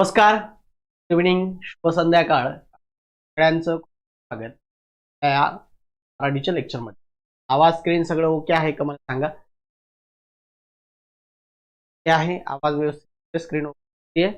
नमस्कार. Good evening शुभ संध्याकाळ. सगळ्यांचं स्वागत. या मराठीच्या लेक्चरमध्ये आवाज स्क्रीन सगळं ओके आहे का मला सांगा? ते आहे आवाज व्यवस्थित स्क्रीन ओके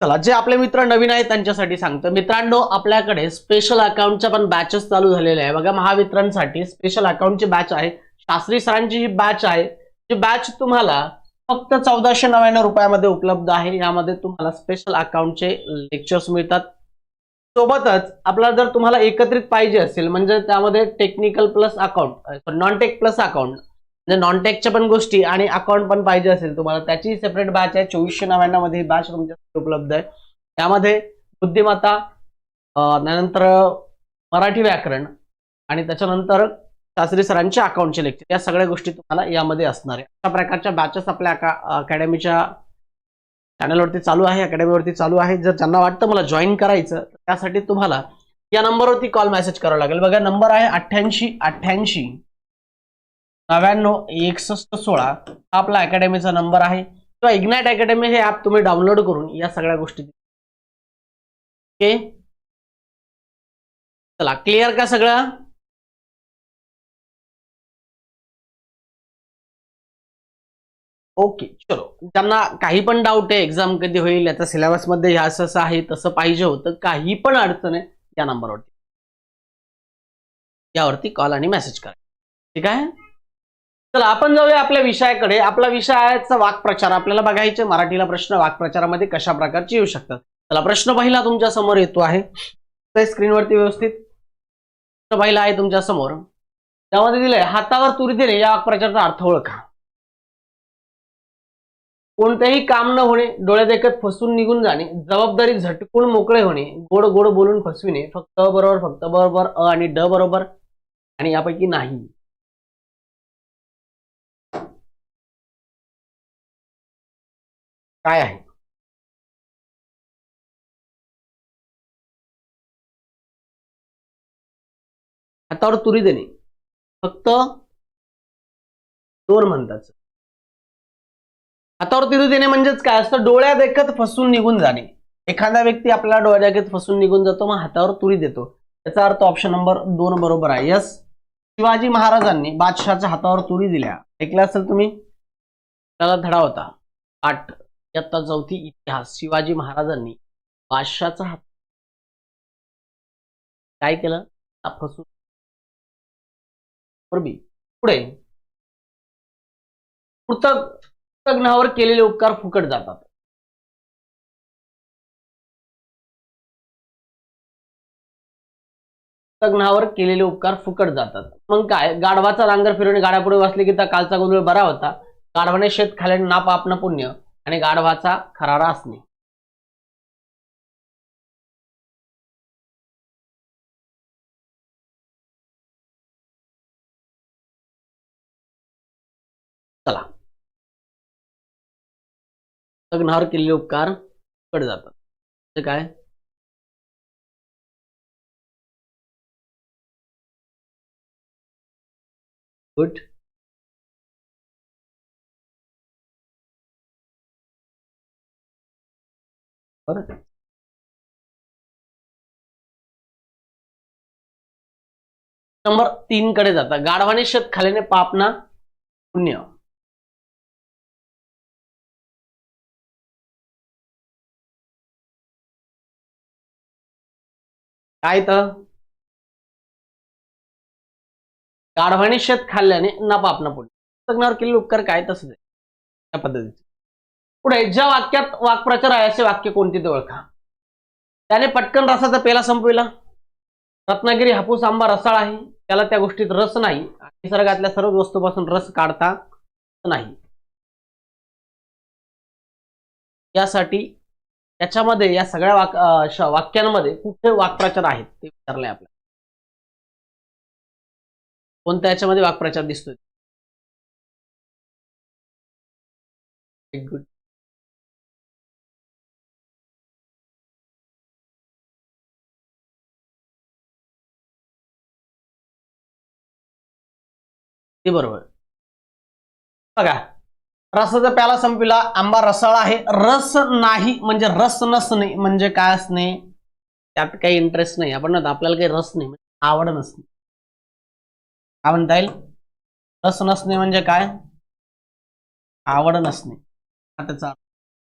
चला जे आपले मित्र नवीन आहेत त्यांच्यासाठी सांगतो. मित्रांनो आपल्याकडे स्पेशल अकाउंटच्या पण बॅचेस चालू झालेले आहे बघा महावित्रांसाठी स्पेशल अकाउंटची बॅच आहे. शास्त्री सरांची ही बॅच आहे. जी बॅच तुम्हाला फक्त चौदाशे नव्याण्णव रुपयामध्ये उपलब्ध आहे. यामध्ये तुम्हाला स्पेशल अकाउंटचे लेक्चर्स मिळतात. सोबतच आपल्याला जर तुम्हाला एकत्रित पाहिजे असेल म्हणजे त्यामध्ये technical plus account non tech plus account म्हणजे नॉन टेकच्या पण गोष्टी आणि अकाउंट पण पाहिजे असेल तुम्हाला त्याची सेपरेट बॅच आहे. चोवीसशे नव्याण्णवमध्ये ही बॅच तुमच्यासाठी उपलब्ध आहे. त्यामध्ये बुद्धिमत्ता त्यानंतर मराठी व्याकरण आणि त्याच्यानंतर शास्त्री सरांचे अकाउंटचे लेक्चर. या सगळ्या गोष्टी तुम्हाला यामध्ये असणार आहे. अशा प्रकारच्या बॅचेस आपल्या अकॅडमीच्या चॅनलवरती चालू आहे अकॅडमीवरती चालू आहे. जर त्यांना वाटतं मला जॉईन करायचं तर त्यासाठी तुम्हाला या नंबरवरती कॉल मेसेज करावा लागेल. बघा नंबर आहे अठ्ठ्याऐंशी अठ्ठ्याऐंशी नव्याण्णव एकसष्ट सोळा हा आपला अकॅडमीचा नंबर आहे. किंवा इग्नाइट अकॅडमी हे ऍप तुम्ही डाउनलोड करून या सगळ्या गोष्टी ओके चला क्लिअर का सगळं? ओके चलो. ज्यांना काही पण डाऊट आहे एक्झाम कधी होईल याचा सिलेबसमध्ये असं आहे तसं पाहिजे होतं काही पण अडचण आहे या नंबरवरती यावरती कॉल आणि मेसेज करा. ठीक आहे? चला आपण जाऊया आपल्या विषयाकडे. आपला विषयाचा वाक्प्रचार आपल्याला बघायचे मराठीला प्रश्न वाक्प्रचारामध्ये कशा प्रकारचे येऊ शकतात. चला प्रश्न पहिला तुमच्यासमोर येतो आहे. स्क्रीनवरती व्यवस्थित. प्रश्न पहिला आहे तुमच्यासमोर. त्यामध्ये दिलंय हातावर तुरी देणे या वाक्प्रचाराचा अर्थ ओळखा. कोणतेही काम न होणे डोळ्यात एकत फसून निघून जाणे जबाबदारी झटकून मोकळे होणे गोड गोड बोलून फसविणे फक्त बरोबर फक्त बरोबर अ आणि ड बरोबर आणि यापैकी नाही. काय आहे? हातावर तुरी देणे. फक्त दोन म्हणतात. हातावर तुरी देणे म्हणजेच काय? असतं डोळ्या देखत फसून निघून जाणे. एखादा व्यक्ती आपल्या डोळ्या देखत फसून निघून जातो मग हातावर तुरी देतो. याचा अर्थ ऑप्शन नंबर दोन बरोबर आहे. यस शिवाजी महाराजांनी बादशहाच्या हातावर तुरी दिल्या. ऐकलं असेल तुम्ही? त्याला धडा होता. आठ. इयत्ता चौथी इतिहास. शिवाजी महाराजांनी बादशहाचा हात काय केलं? फसून बरोबर पुढे. पृथक लग्नावर केलेले उपकार फुकट जातात. लग्नावर केलेले उपकार फुकट जातात. मग काय? गाढवाचा रांगर फिरवणे गाड्यापुढे वाचले की त्या कालचा गोंधळ बरा होता. गाढवाने शेत खाल्याने नाप आपणं पुण्य आणि गाढवाचा खरारा असणे. चला. लग्नावर केलेले उपकार फुकट जातात. म्हणजे काय? गुड बरं नंबर तीन कडे जातात गाढवाने शत खाल्याने पापना पुण्य. काय तर गाढवाने शेत खाल्ल्याने ना पाप ना केलेले उपकार काय तसंच आहे त्या पद्धतीचे. पुढे ज्या वाक्यात वाक्प्रचार आहे असे वाक्य कोणते ते ओळखा. त्याने पटकन रसाचा पेला संपविला. रत्नागिरी हापूस आंबा रसाळ आहे. त्याला त्या गोष्टीत रस नाही. निसर्गातल्या सर्व वस्तूपासून रस काढता नाही. यासाठी याच्यामध्ये या सगळ्या वाक वाक्यांमध्ये कुठे वाक्प्रचार आहेत ते विचारलंय आपल्याला. कोणत्या याच्यामध्ये वाक्प्रचार दिसतोय? गुड ते बरोबर. बघा रसाचा प्याला संपविला. आंबा रसाळा आहे. रस नाही म्हणजे रस नसणे म्हणजे काय असणे? त्यात काही इंटरेस्ट नाही. आपण आपल्याला काही रस नाही. म्हणजे आवड नसणे काय म्हणता येईल? रस नसणे म्हणजे काय? आवड नसणे त्याचा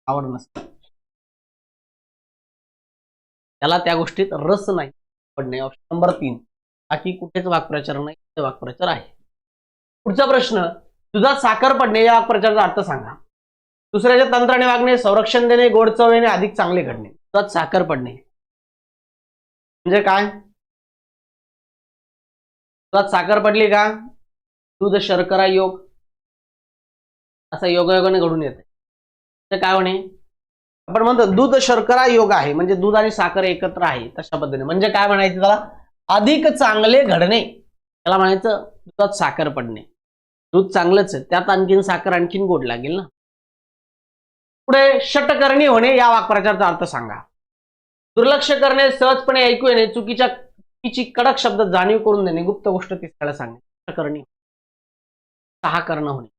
आवड नसणे त्याला त्या गोष्टीत रस नाही. पडणे ऑप्शन नंबर तीन. बाकी कुठेच वाक्प्रचार नाही. ते वाक्प्रचार आहे. पुढचा प्रश्न. दुधात साखर पडणे या वाक्प्रचाराचा अर्थ सांगा. दुसऱ्याच्या तंत्राने वागणे संरक्षण देणे गोड चव येणे अधिक चांगले घडणे. दुधात साखर पडणे. म्हणजे काय? दुधात साखर पडली का? दूध शर्करा योग. असा योगायोगाने घडून येते ते काय म्हणे? आपण म्हणतो दूध शर्करा योग आहे. म्हणजे दूध आणि साखर एकत्र आहे तशा पद्धतीने. म्हणजे काय म्हणायचं त्याला? अधिक चांगले घडणे. त्याला म्हणायचं दुधात साखर पडणे. दूध चांगलंच आहे. त्यात आणखीन साखर आणखीन गोड लागेल ना? पुढे षटकर्णी होणे या वाक्प्रचाराचा अर्थ सांगा. दुर्लक्ष करणे सहजपणे ऐकू येणे चुकीच्या चुकीची कडक शब्द जाणीव करून देणे गुप्त गोष्ट तिसऱ्याला सांगणे. षटकर्णी. सहा कर्ण होणे.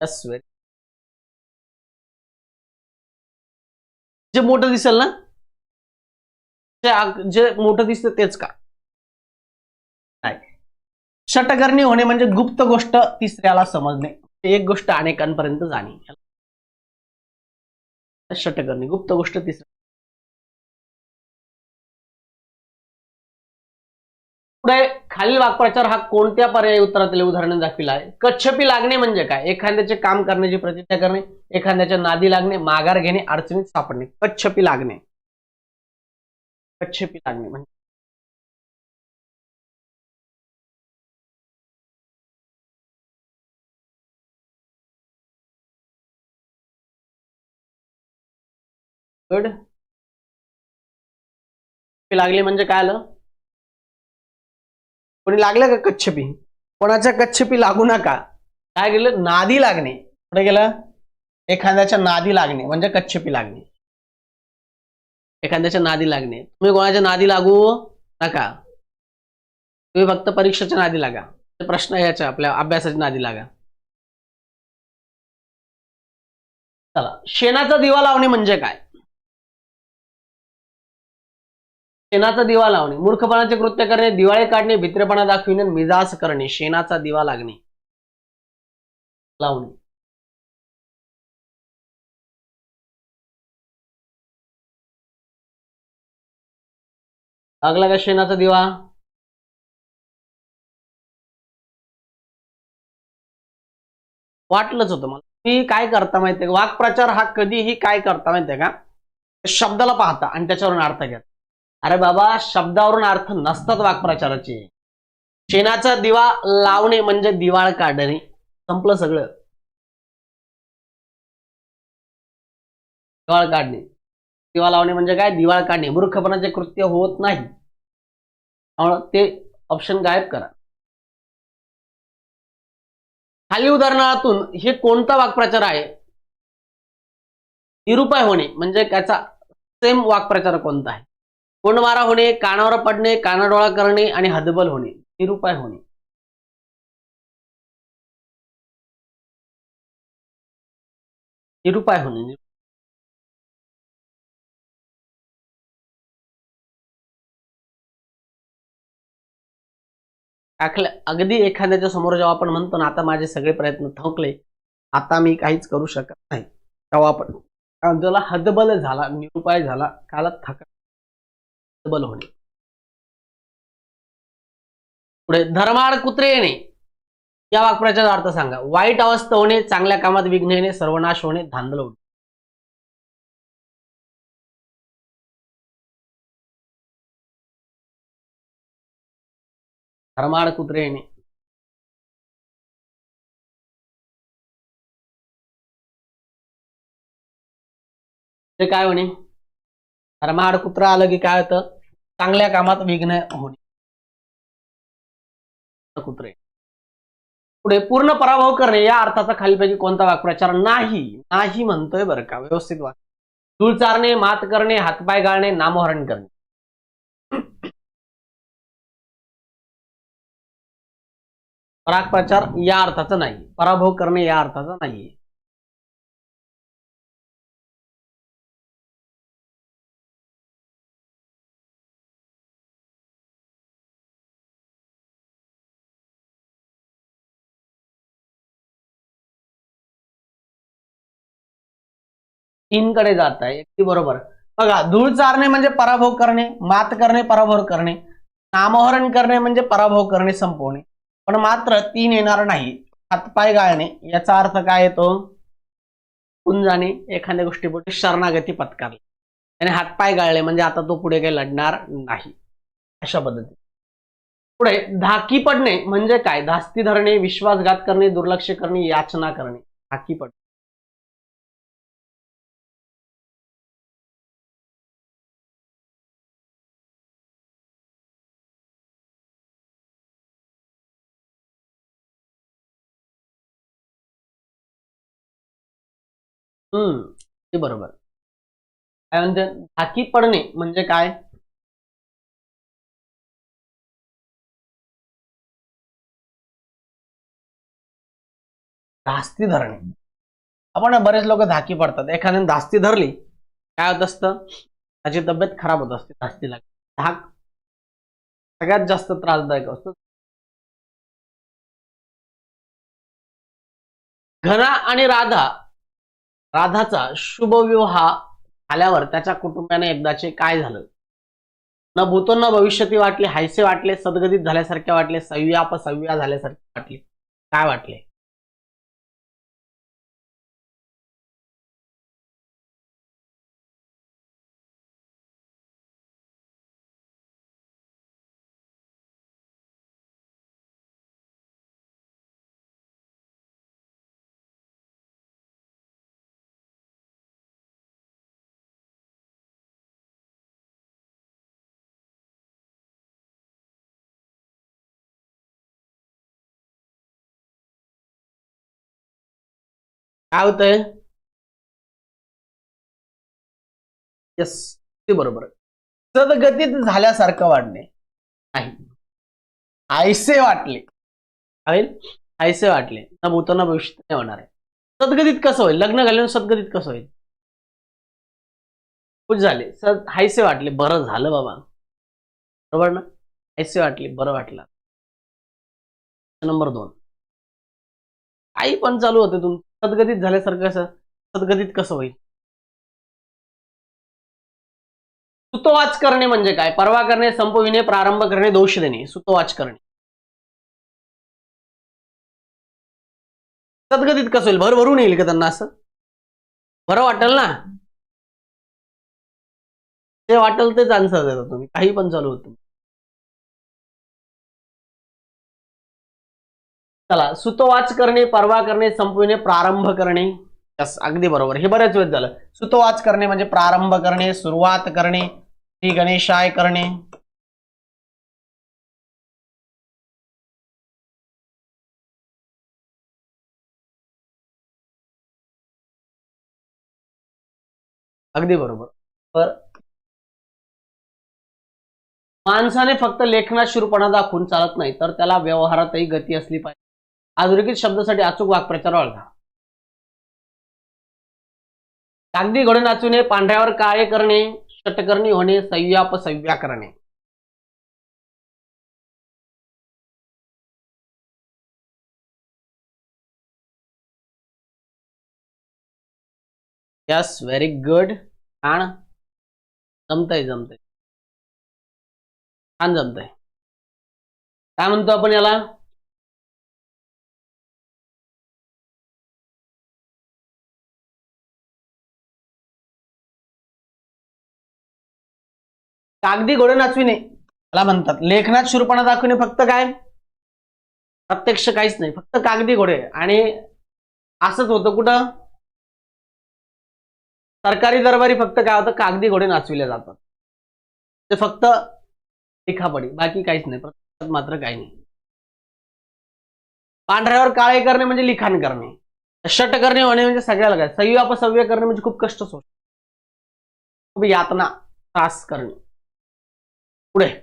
Yes, जे मोठं दिसेल ना जे जे मोठं दिसतं तेच का? नाही. षटकर्णी होणे म्हणजे गुप्त गोष्ट तिसऱ्याला समजणे. एक गोष्ट अनेकांपर्यंत जाणे षटकर्णी गुप्त गोष्ट तिसऱ्या. पुढे खालील वाक्प्रचार हा कोणत्या पर्यायी उत्तरातील उदाहरण दाखविला आहे? कच्छपी लागणे म्हणजे काय? एखाद्याचे काम करण्याची प्रतिज्ञा करणे एखाद्याच्या नादी लागणे माघार घेणे अडचणीत सापडणे. कच्छपी लागणे. कच्छपी लागणे म्हणजे गुड लागले म्हणजे काय आलं? कोणी लागलं का कच्छपी? कोणाच्या कच्छपी लागू नका. काय गेलं नादी लागणे. कुठे गेलं एखाद्याच्या नादी लागणे म्हणजे कच्छपी लागणे. एखाद्याच्या नादी लागणे. तुम्ही कोणाच्या नादी लागू नका. तुम्ही फक्त परीक्षेच्या नादी लागा. प्रश्न याच्या आपल्या अभ्यासाच्या नादी लागा. चला. शेणाचा दिवा लावणे म्हणजे काय? शेणाचा दिवा लावणे. मूर्खपणाचे कृत्य करणे दिवाळे काढणे भित्रेपणा दाखविणे मिजाज करणे. शेणाचा दिवा लागणे. लावणे. लागला का शेणाचा दिवा. वाटलंच होतं मला. तुम्ही काय करता माहितीये का? वाक्प्रचार हा कधीही काय करता माहितीये का? शब्दाला पाहता आणि त्याच्यावरून अर्थ घ्या. अरे बाबा शब्दावरून अर्थ नसतात वाक्प्रचाराचे. शेणाचा दिवा लावणे म्हणजे दिवाळ काढणे. संपलं सगळं. दिवाळ काढणे. दिवा लावणे म्हणजे काय? दिवाळ काढणे. मूर्खपणाचे कृत्य होत नाही. ते ऑप्शन गायब करा. खाली उदाहरणातून हे कोणता वाक्प्रचार आहे? निरुपाय होणे. म्हणजे त्याचा सेम वाक्प्रचार कोणता आहे? कोंडमारा होणे कानावर पडणे कानाडोळा करणे आणि हदबल होणे निरुपाय होणे. निरुपाय होणे. अगदी एखाद्याच्या समोर जेव्हा आपण म्हणतो ना आता माझे सगळे प्रयत्न थकले आता मी काहीच करू शकत नाही. तेव्हा आपण ज्याला हदबल झाला निरुपाय झाला काला थका डबल होणे. पुढे धर्माड कुत्रे येणे या वाक्प्रचाराचा अर्थ सांगा. वाईट अवस्था होणे चांगल्या कामात विघ्न येणे सर्वनाश होणे धांदल होणे. धर्माड कुत्रे येणे ते काय म्हणे? माड कुत्र आलं की काय होतं? चांगल्या कामात विघ्न होणे. कुत्रे. पुढे पूर्ण पराभव करणे या अर्थाचा खालीपैकी कोणता वाक्प्रचार? नाही. नाही म्हणतोय बरं का. व्यवस्थित वाक धूळ चारणे मात करणे हातपाय गाळणे नामोहरण करणे. परागप्रचार या अर्थाचा नाही. पराभव करणे या अर्थाचा नाहीये. तीन कडे जात आहे अगदी बरोबर. बघा धूळ चारणे म्हणजे पराभव करणे मात करणे पराभव करणे नामोहरण करणे म्हणजे पराभव करणे संपवणे. पण मात्र तीन येणार नाही. हातपाय गाळणे याचा अर्थ काय येतो? कुंजाने एखाद्या गोष्टीपुढे शरणागती पत्कारली. त्याने हातपाय गाळले म्हणजे आता तो पुढे काही लढणार नाही. अशा पद्धतीने. पुढे धाकी पडणे म्हणजे काय? धास्ती धरणे विश्वासघात करणे दुर्लक्ष करणे याचना करणे. धाकी पडणे. हम्म ते बरोबर. काय म्हणते? धाकी पडणे म्हणजे काय? धास्ती धरणे. आपण बरेच लोक धाकी पडतात. एखाद्याने धास्ती धरली काय होत असतं? त्याची तब्येत खराब होत असते धास्ती लागली धाक सगळ्यात जास्त त्रासदायक असतो. घना आणि राधा राधाचा शुभविवाह झाल्यावर त्याच्या कुटुंबाने एकदाचे काय झालं? न भूतो न भविष्यती वाटले हायसे वाटले सदगतीत झाल्यासारखे वाटले सव्या पसव्या झाल्यासारखे वाटले. काय वाटले? काय होतंय? यस ते बरोबर सदगतीत झाल्यासारखं वाटणे. नाही. आयसे वाटले. आयसे वाटले. ना भूतो भविष्य नाही होणार आहे. सदगतीत कसं होईल? लग्न झाल्यावर सदगतीत कसं होईल? खुश झाले. सद हायसे वाटले. बरं झालं बाबा. बरोबर ना? हायसे वाटले. बरं वाटलं. नंबर दोन. काही पण चालू होते तुम सदगतीत झाल्यासारखं कसं सदगतीत कसं होईल? सुतोवाच करणे म्हणजे काय? परवा करणे संपविणे प्रारंभ करणे दोष देणे. सुतोवाच करणे. सदगतीत कसं होईल? भर भरून येईल का त्यांना असं? बरं वाटेल ना? ते वाटेल तेच आन्सर देता तुम्ही. काही पण चालू होतं. चला सुतोवाच करणे परवा करणे संपविणे प्रारंभ करणे. यस अगदी बरोबर. हे बऱ्याच वेळ झालं. सुतोवाच करणे म्हणजे प्रारंभ करणे सुरुवात करणे श्री गणेशाय करणे. अगदी बरोबर. तर माणसाने फक्त लेखनात शिरूपणा दाखवून चालत नाही तर त्याला व्यवहारातही गती असली पाहिजे. अधोरेखित शब्दासाठी अचूक वाक्प्रचार ओळखा कागदी घडून नाचविणे पांढऱ्यावर काळे करणे षटकर्णी होणे सव्यापसव्या करणे. Yes very good. छान. जमतय जमतंय. छान जमतय. काय म्हणतो आपण याला? कागदी घोडे नाचविणे त्याला म्हणतात लेखनात शूरपणा दाखविणे फक्त काय? प्रत्यक्ष काहीच नाही फक्त कागदी घोडे. आणि असंच होतं कुठं? सरकारी दरबारी फक्त काय होतं? कागदी घोडे नाचविले जातात. ते फक्त लिखापडी बाकी काहीच नाही प्रत्यक्षात मात्र काही नाही. पांढऱ्यावर काळे करणे म्हणजे लिखाण करणे. षट करणे होणे म्हणजे सगळ्याला काय? सव्य अपसव्य करणे म्हणजे खूप कष्ट सोड खूप यातना त्रास करणे. पुढे.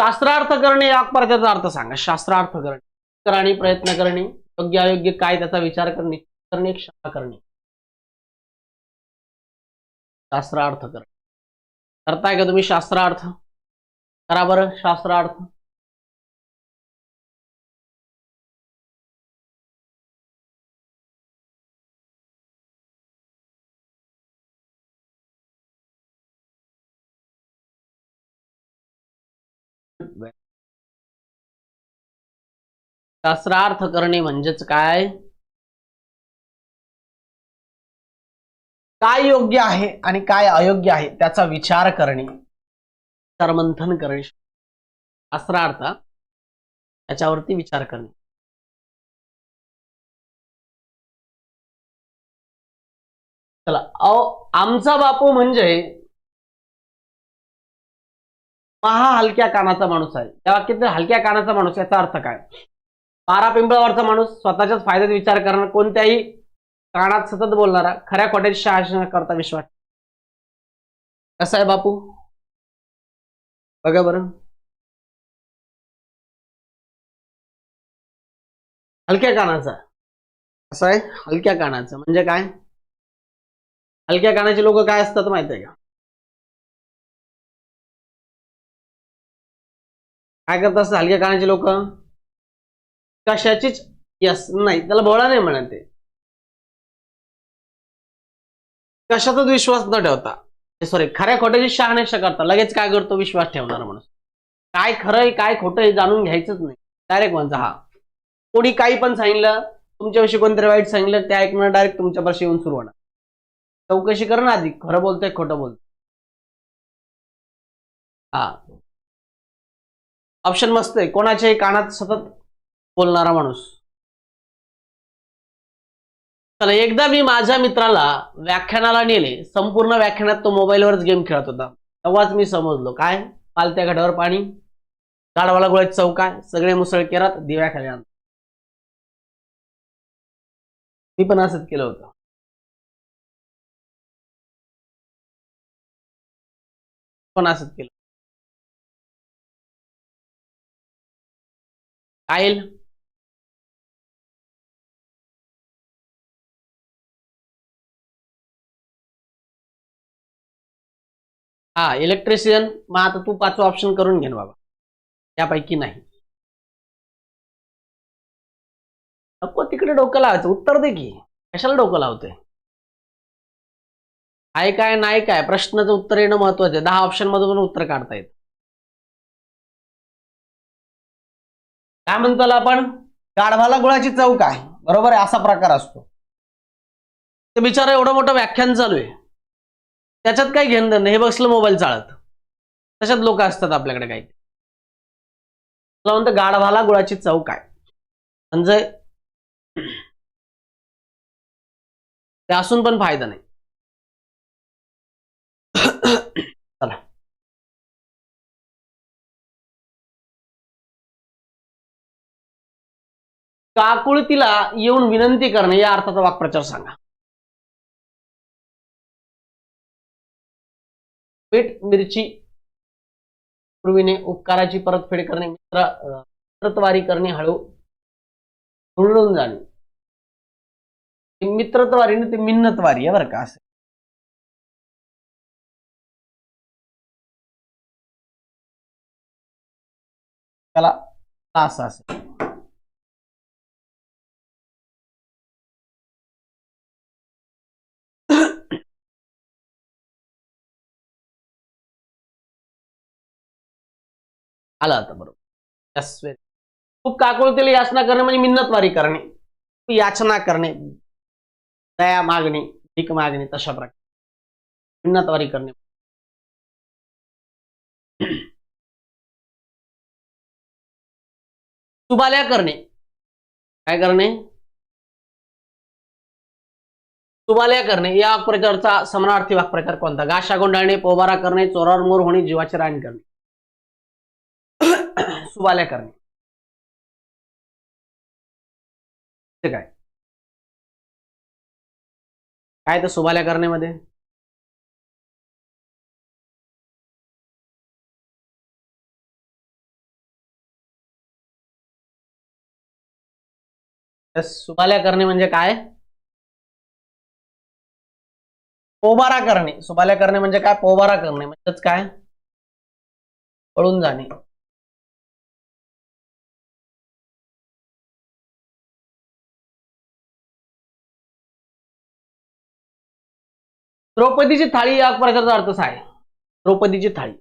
शास्त्रार्थ करणे या त्याचा अर्थ सांगा. शास्त्रार्थ करणे. करणे प्रयत्न करणे. योग्य अयोग्य काय त्याचा विचार करणे. करणे क्षमा करणे. शास्त्रार्थ करणे. करताय का तुम्ही शास्त्रार्थ? करा बरं शास्त्रार्थ. शास्त्रार्थ करणे म्हणजेच काय? काय योग्य आहे आणि काय अयोग्य आहे त्याचा विचार करणे. विचारमंथन करणे. शास्त्रार्थ त्याच्यावरती विचार करणे. चला आमचा बापू म्हणजे महा हलक्या कानाचा माणूस आहे. त्या वाक्यात हलक्या कानाचा माणूस याचा अर्थ काय? पारा पिंपळावरचा माणूस स्वतःच्याच फायद्यात विचार करणार कोणत्याही कानात सतत बोलणारा खऱ्या खोट्याची शहाशना करता विश्वास कसा आहे बापू? बघा बरं. हलक्या कानाचा. कसं आहे? हलक्या कानाचं. म्हणजे काय? हलक्या कानाचे लोक काय असतात माहिती आहे का? काय करत असतात हलक्या कानाचे लोक? कशाचीच यस नाही त्याला बोळा नाही म्हणा ते. कशातच विश्वास न ठेवता. सॉरी खऱ्या खोट्याची शहानिशा करता. लगेच काय करतो? विश्वास ठेवणार माणूस. काय खरं काय खोटं हे जाणून घ्यायचंच नाही. डायरेक्ट म्हणता हा. कोणी काही पण सांगितलं तुमच्याविषयी कोणतरी वाईट सांगितलं ते ऐकणं डायरेक्ट तुमच्यापाशी येऊन सुरू होणार. चौकशी कर ना आधी. खरं बोलतोय खोटं बोलतोय. हा. ऑप्शन मस्त आहे. कोणाच्याही कानात सतत बोलणारा माणूस. चला एकदा मी माझ्या मित्राला व्याख्यानाला नेले. संपूर्ण व्याख्यानात तो मोबाईलवरच गेम खेळत होता. तेव्हाच मी समजलो काय? पालत्या घाटावर पाणी गाडवाला गोळ्यात चौका सगळे मुसळ केरात दिव्या खाली आणतो मी पण असंच केलं होतं. पण असंच केलं काय हा इलेक्ट्रिशियन मग आता तू पाचवा ऑप्शन करून घे बाबा. त्यापैकी नाही. नको तिकडे डोकं लावायचं. उत्तर दे की. कशाला डोकं लावते आहे काय नाही काय? प्रश्नाचं उत्तर येणं महत्वाचं आहे. दहा ऑप्शन मधून उत्तर काढता येत. काय म्हणतो आपण? गाढवाला गुळाची चव काय? बरोबर आहे असा प्रकार असतो. ते बिचारा एवढं मोठं व्याख्यान चालू आहे. त्याच्यात काय घेणं नाही हे बसलं मोबाईल चाळत. तशात लोक असतात आपल्याकडे काही. तुला म्हणतो गाढवाला गुळाची चव काय? म्हणजे ते असून पण फायदा नाही. चला. काकुळतीला येऊन विनंती करणे या अर्थाचा वाक्प्रचार सांगा. मीठ मिरची पूर्वीने उपकाराची परतफेड करणे मित्र मित्रत्वारी करणे हळू हुरळून जाणे. मित्रत्वारी ना ते मिन्नतवारी आहे बरं का असं. त्याला तास असेल आला आता बरोबर. तू खूप काकुळतेला याचना करणे म्हणजे मिन्नतवारी करणे. याचना करणे. दया मागणे भीक मागणे तशा प्रकारे. मिन्नतवारी करणे. सुबाल्या करणे. काय करणे? सुबाल्या करणे. या वाक्प्रचाराचा समानार्थी वाक्प्रचार कोणता? गाशा गोंडाळणे पोबारा करणे चोरावर मोर होणे जीवाचे रान करणे. सुवाल्या करणे. ते काय? काय तर सुबाल्या करण्यामध्ये? सुबाल्या करणे म्हणजे काय? पोबारा करणे. सुबाल्या करणे म्हणजे काय? पोबारा करणे. म्हणजेच काय? पळून जाणे. द्रौपदीची थाळी या प्रकारचा अर्थ आहे. द्रौपदीची थाळी.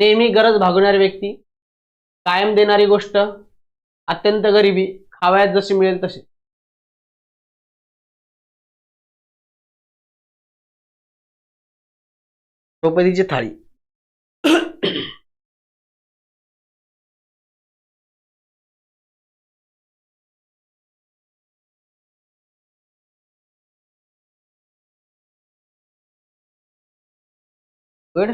नेहमी गरज भागवणारी व्यक्ती कायम देणारी गोष्ट अत्यंत गरिबी खावयात जशी मिळेल तशी. द्रौपदीची थाळी. गुड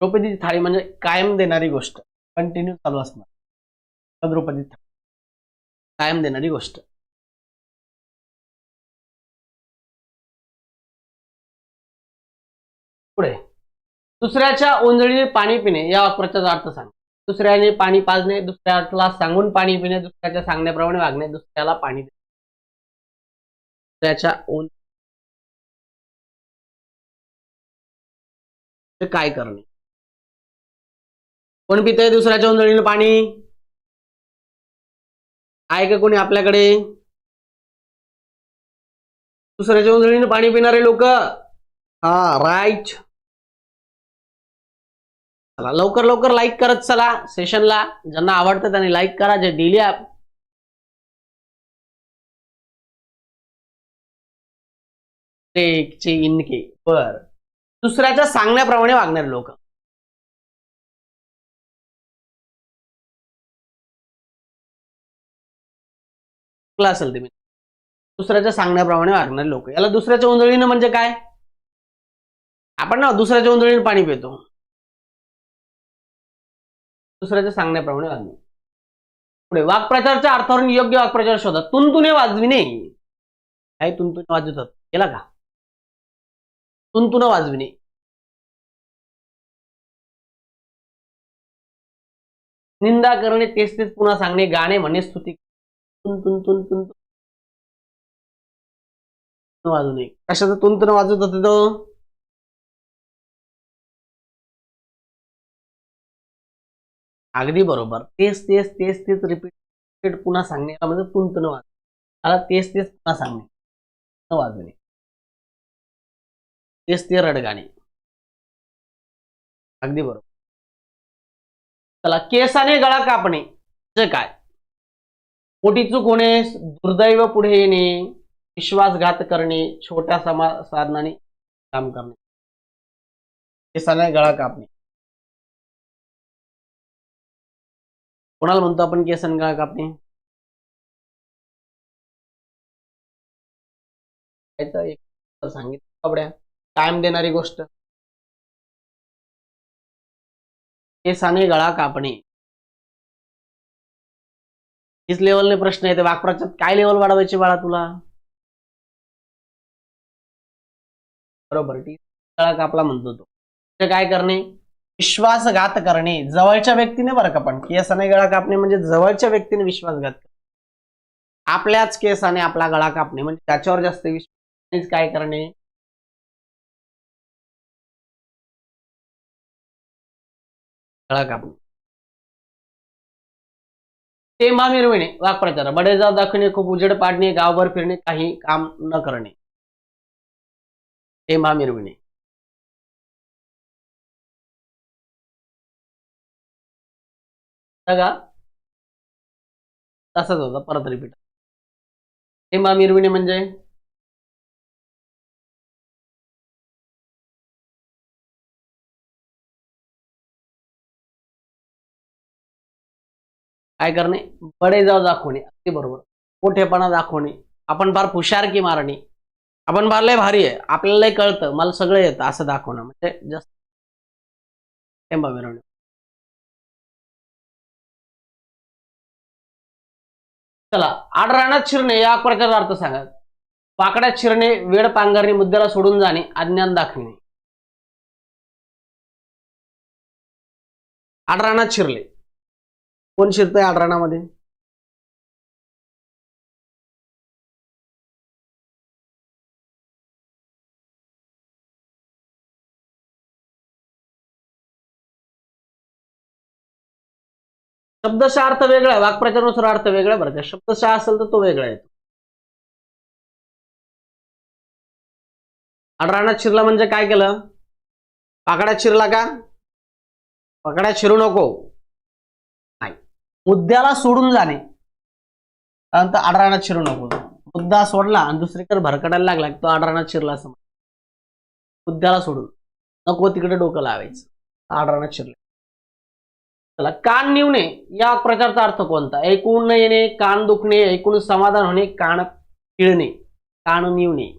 द्रौपदीची थाळी म्हणजे कायम देणारी गोष्ट. कंटिन्यू चालू असणार. द्रौपदी थाळी. कायम देणारी गोष्ट. पुढे. दुसऱ्याच्या ओंजळीने पाणी पिणे या वापराचा अर्थ सांग. दुसऱ्याने पाणी पाजणे दुसऱ्याला सांगून पाणी पिणे दुसऱ्याच्या सांगण्याप्रमाणे वागणे दुसऱ्याला पाणी देणे. दुसऱ्याच्या ओन काय करणे? कोण पितय दुसऱ्याच्या उंजळीनं पाणी? आहे का कोणी आपल्याकडे? दुसऱ्याच्या उंजळीने पाणी पिणारे लोक? हा राईट. चला लवकर लवकर लाईक करत चला सेशनला ज्यांना आवडतं त्यांनी लाईक करा जे डेली ॲप चे इनके बर. दुसऱ्याच्या सांगण्याप्रमाणे वागणारे लोक. असेल तुम्ही दुसऱ्याच्या सांगण्याप्रमाणे वागणारे लोक. याला दुसऱ्याच्या उंजळीनं म्हणजे काय? आपण ना दुसऱ्याच्या उंजळीनं पाणी पितो. दुसऱ्याच्या सांगण्याप्रमाणे वागणे. पुढे वाक्प्रचारच्या अर्थावरून योग्य वाक्प्रचार शोधा. तुंतुने वाजविणे. काय तुंतुने वाजवतात केला का? तुंतुन वाजविणे. निंदा करणे तेच तेच पुन्हा सांगणे गाणे म्हणणे स्तुती तुन तुन तुन तुन वाजवणे. कशाचं तुंतन वाजवत होते अगदी बरोबर. तेच तेच तेच तेच रिपीट पुन्हा सांगणे. म्हणजे म्हणजे न वाज मला तेच तेच पुन्हा सांगणे. न वाजवणे तेच ते रडगाणे. अगदी बरोबर. चला केसाने गळा कापणे. म्हणजे काय? मोठी चूक होणे दुर्दैव पुढे येणे विश्वासघात करणे छोट्या समा साधनाने काम करणे. केसाने गळा कापणे. कोणाला म्हणतो आपण केसाने गळा कापणे? सांगितलं. कपड्या. टाइम देणारी गोष्ट. केसाने गळा कापणे. हीच लेवलने प्रश्न येते? वाक्प्रचारात काय लेवल वाढवायची बाळा तुला? बरोबर टी गळा कापला म्हणतो तो. काय करणे? विश्वासघात करणे जवळच्या व्यक्तीने बरं का पण? केसाने गळा कापणे म्हणजे जवळच्या व्यक्तीने विश्वासघात आपल्याच केसाने आपला गळा कापणे म्हणजे त्याच्यावर जास्त विश्वास काय करणे? गळा कापणे. टेंबा मिरविणे वाक्प्रचार. बडेजाव दाखवणे खूप उजेड पाडणे गावभर फिरणे काही काम न करणे. टेंबा मिरविणे. बघा. तसाच होता परत रिपीट हेमा मिरविणे म्हणजे? काय करणे? बडे बडेजाव दाखवणे अगदी बरोबर. मोठेपणा दाखवणे. आपण फार हुशार की मारणे. आपण फार लय भारी आहे. आपल्याला कळतं. मला सगळं येतं असं दाखवणं. म्हणजे जास्त हेमा मिरवणे चला आडराणात शिरणे या प्रकारचा अर्थ सांगा. वाकड्यात शिरणे वेळ पांघरणे मुद्द्याला सोडून जाणे अज्ञान दाखविणे. आडराणात शिरले. कोण शिरतंय आडराणामध्ये शब्दशः अर्थ वेगळा आहे वाक्प्रचारानुसार अर्थ वेगळा बरं का. शब्दशः असेल तर तो वेगळा येतो. अडराणात शिरला म्हणजे काय केलं? पाकड्यात शिरला का? पकड्यात शिरू नको. नाही. मुद्द्याला सोडून जाणे. त्यानंतर अडराणात शिरू नको. मुद्दा सोडला आणि दुसरीकडे भरकडायला लागला तो अडराणात शिरला असं मुद्द्याला सोडून. नको तिकडे डोकं लावायचं. आडराणात शिरले. चला कान निवणे या प्रकारचा अर्थ कोणता? ऐकून न येणे कान दुखणे ऐकून समाधान होणे कान पिळणे कान निवणे.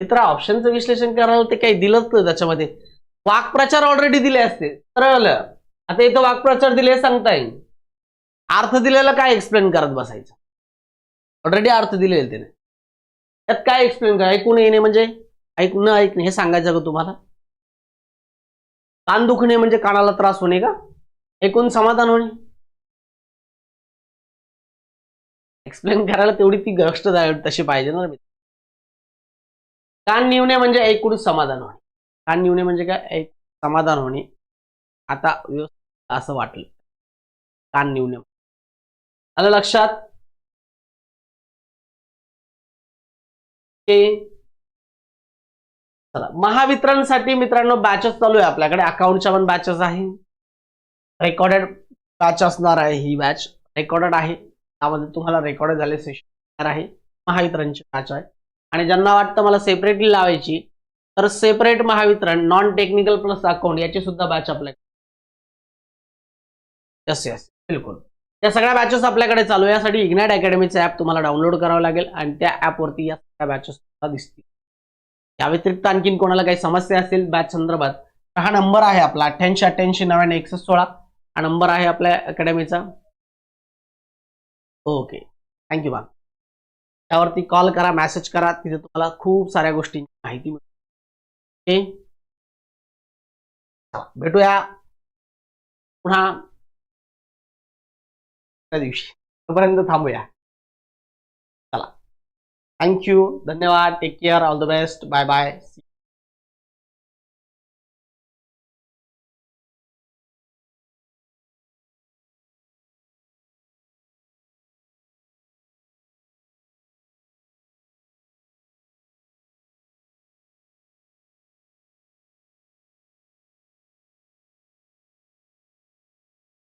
मित्र ऑप्शनचं विश्लेषण करायला ते काही दिलंच नाही त्याच्यामध्ये. वाक्प्रचार ऑलरेडी दिले असते. सरळ. आता इथं वाक्प्रचार दिले सांगता येईल. अर्थ दिलेला काय एक्सप्लेन करत बसायचं? ऑलरेडी अर्थ दिलेले त्याने. त्यात काय एक्सप्लेन करा? ऐकून येणे म्हणजे ऐकून न ऐकणे हे सांगायचं का तुम्हाला? कान दुखणे म्हणजे कानाला त्रास होणे का? ऐकून समाधान होणे. एक्सप्लेन करायला तेवढी ती गोष्ट तशी पाहिजे ना कान निवणे म्हणजे ऐकून समाधान होणे. कान निवणे म्हणजे काय? ऐक समाधान होणे. आता व्यवस्थित असं वाटलं. कान निवणे. आलं लक्षात? चला महावितरणसाठी मित्रांनो बॅचेस चालू आहे. आपल्याकडे अकाउंटच्या पण बॅचेस आहे. रेकॉर्डेड बॅच असणार आहे ही बॅच रेकॉर्डेड आहे. त्यामध्ये तुम्हाला रेकॉर्डेड झाले सेशन आहे. महावितरणची बॅच आहे. आणि ज्यांना वाटतं मला सेपरेटली लावायची तर separate Mahavitaran non technical plus account याची सुद्धा बॅच आपल्याकडे यस यस बिलकुल. या सगळ्या बॅचेस आपल्याकडे चालू यासाठी इग्नाइट अकॅडमीचं ॲप तुम्हाला डाउनलोड करावं लागेल आणि त्या ॲपवरती या सगळ्या बॅचेस दिसतील. या व्यतिरिक्त आणखीन कोणाला काही समस्या असतील बॅच संदर्भात हा नंबर आहे आपला अठ्ठ्याऐंशी अठ्ठ्याऐंशी नव्याण्णव एकसष्ट सोळा. हा नंबर आहे आपल्या अकॅडमीचा ओके थँक्यू मॅम त्यावरती कॉल करा मेसेज करा. तिथे तुम्हाला खूप साऱ्या गोष्टींची माहिती मिळते ओके भेटूया. पुन्हा त्या दिवशी. तोपर्यंत थांबूया. चला. थँक्यू धन्यवाद. Take care all the best bye bye